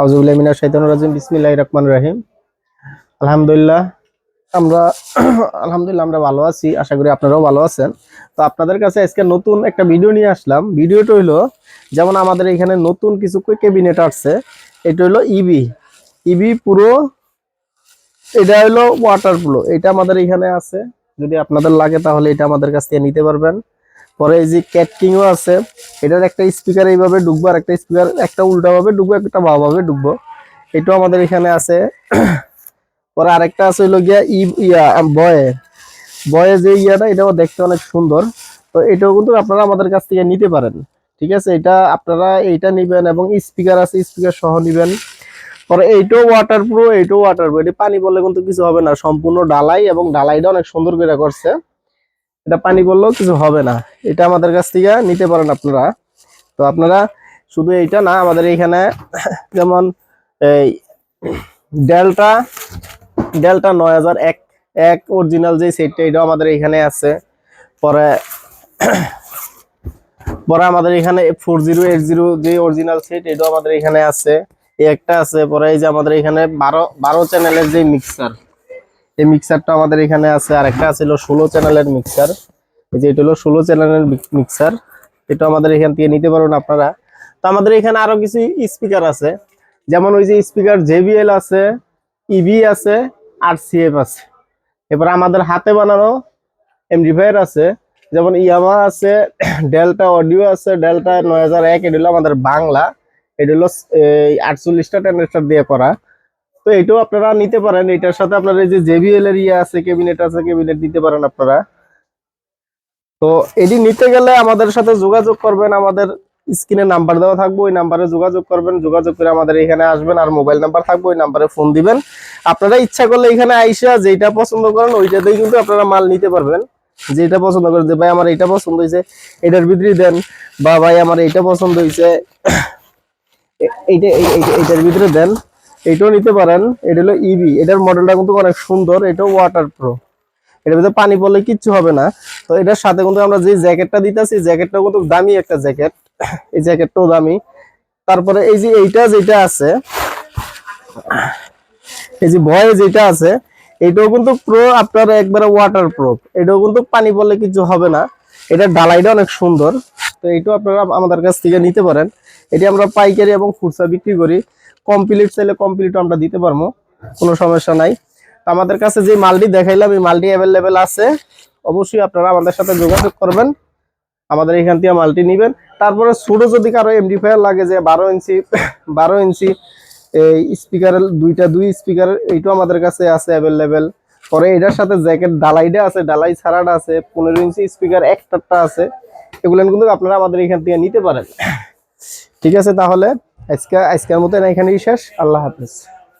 আউজুবিল্লাহ রহিম। আলহামদুলিল্লাহ, আমরা আলহামদুলিল্লাহ ভালো আছি, আশা করি আপনারাও ভালো আছেন। তো আপনাদের কাছে আজকে নতুন একটা ভিডিও নিয়ে আসলাম। ভিডিওটা যেমন আমাদের এখানে নতুন কিছু ক্যাবিনেট আসছে, এটা হইল ইবি ইবি পুরো, এটা হইল ওয়াটার প্রুফ এটা আমাদের এখানে আছে। যদি আপনাদের লাগে তাহলে এটা আমাদের কাছ থেকে নিতে পারবেন। পরে এই যে ক্যাটকিংও আছে, এটার একটা স্পিকার এইভাবে ঢুকবো আর একটা স্পিকার একটা উল্টা ভাবে ঢুকবো, একটা বাবা ভাবে ঢুকবো। এটাও আমাদের এখানে আছে। পরে আরেকটা আছে হইল গিয়া ই ইয়া বয়ে। বয়ে যে ইয়াটা, এটাও দেখতে অনেক সুন্দর। তো এটাও কিন্তু আপনারা আমাদের কাছ থেকে নিতে পারেন। ঠিক আছে? এটা আপনারা এইটা নিবেন এবং স্পিকার আছে স্পিকার সহ নিবেন। পরে এইটাও ওয়াটার প্রুফ এইটাও ওয়াটার প্রুফ এটা পানি বললে কিন্তু কিছু হবে না। সম্পূর্ণ ডালাই এবং ডালাইটা অনেক সুন্দর করে করছে। এটা পানি করলেও কিছু হবে না। এটা আমাদের কাছ থেকে নিতে পারেন আপনারা। তো আপনারা শুধু এইটা না, আমাদের এইখানে যেমন এই ডেল্টা ডেল্টা নয় হাজার এক এক অরিজিনাল যে সেটটা এটাও আমাদের এখানে আছে। পরে পরে আমাদের এখানে ফোর জিরো এইট জিরো যে অরিজিনাল সেট এটাও আমাদের এখানে আছে। একটা আছে, পরে এই যে আমাদের এখানে বারো বারো চ্যানেলের যে মিক্সার এই মিক্সারটা আমাদের এখানে আছে। আর একটা ছিল ষোলো চ্যানেলের মিক্সার এই যে এটা হলো ষোলো চ্যানেলের মিক্সার এটা আমাদের এখান থেকে নিতে পারবেন আপনারা। তো আমাদের এখানে আরও কিছু স্পিকার আছে। যেমন ওই যে স্পিকার জেবিএল আছে ইভি আছে আর সিএফ আছে। এবার আমাদের হাতে বানানো এমডিফায়ার আছে। যেমন ইয়ামা আছে ডেল্টা অডিও আছে ডেল্টা নয় হাজার এক, এটা হলো আমাদের বাংলা। এটা হলো আটচল্লিশটা টেন্ডার দিয়ে করা। তো এটাও আপনারা নিতে পারেন। এটার সাথে আপনার এই যে জেবিএল এর ইয়ে আছে ক্যাবিনেট আছে ক্যাবিনেট নিতে পারেন আপনারা। তো এটি নিতে গেলে আমাদের সাথে যোগাযোগ করবেন, আমাদের স্ক্রিনে নাম্বার দেওয়া থাকবে, ওই নাম্বারে যোগাযোগ করবেন, যোগাযোগ করে আমাদের এখানে আসবেন আর মোবাইল নাম্বার থাকবে, ওই নাম্বারে ফোন দিবেন। আপনারা ইচ্ছা করলে এখানে আইসা যেটা পছন্দ করেন, ওইটাতেই কিন্তু আপনারা মাল নিতে পারবেন। যেটা পছন্দ করেন, যে ভাই আমার এটা পছন্দ হয়েছে এটার ভিতরে দেন বা ভাই আমার এটা পছন্দ হয়েছে এইটা এই- এই- এইটার ভিতরে দেন। এটাও নিতে পারেন। এটা হলো ইবি এটার মডেলটা কিন্তু অনেক সুন্দর। এটাও ওয়াটার প্রো এটার ভিতরে পানি পড়লে কিচ্ছু হবে না। তো এটার সাথে কিন্তু আমরা যে জ্যাকেটটা দিতেছি, জ্যাকেটটাও কিন্তু দামি একটা জ্যাকেট। এই জ্যাকেটটাও দামি। তারপরে এই যে এইটা যেটা আছে, এই যে ভয়ে যেটা আছে, এটাও কিন্তু প্রো আপনার একবারে ওয়াটার প্রুফ এটাও কিন্তু পানি পড়লে কিছু হবে না। এটার ঢালাইটা অনেক সুন্দর। তো এইটাও আপনারা আমাদের কাছ থেকে নিতে পারেন। এটি আমরা পাইকারি এবং খুচরা বিক্রি করি। কমপ্লিট চাইলে কমপ্লিট আমরা দিতে পারব, কোনো সমস্যা নাই। আমাদের কাছে যে মালটি দেখাইলাম, এই মালটি অ্যাভেলেবেল আছে। অবশ্যই আপনারা আমাদের সাথে যোগাযোগ করবেন, আমাদের এখান থেকে মালটি নিবেন। তারপরে ছোট যদি কারও এমডিফায়ার লাগে যে বারো ইঞ্চি বারো ইঞ্চি, এই স্পিকারের দুইটা, দুই স্পিকারের এইটাও আমাদের কাছে আছে অ্যাভেলেবেল পরে এটার সাথে জ্যাকেট ডালাইটা আছে ডালাই ছাড়াটা আছে, পনেরো ইঞ্চি স্পিকার একটাটা আছে। এগুলো কিন্তু আপনারা আমাদের এখান থেকে নিতে পারেন। ঠিক আছে, তাহলে আজকে আজকের মতো এখানেই শেষ। আল্লাহ হাফিজ।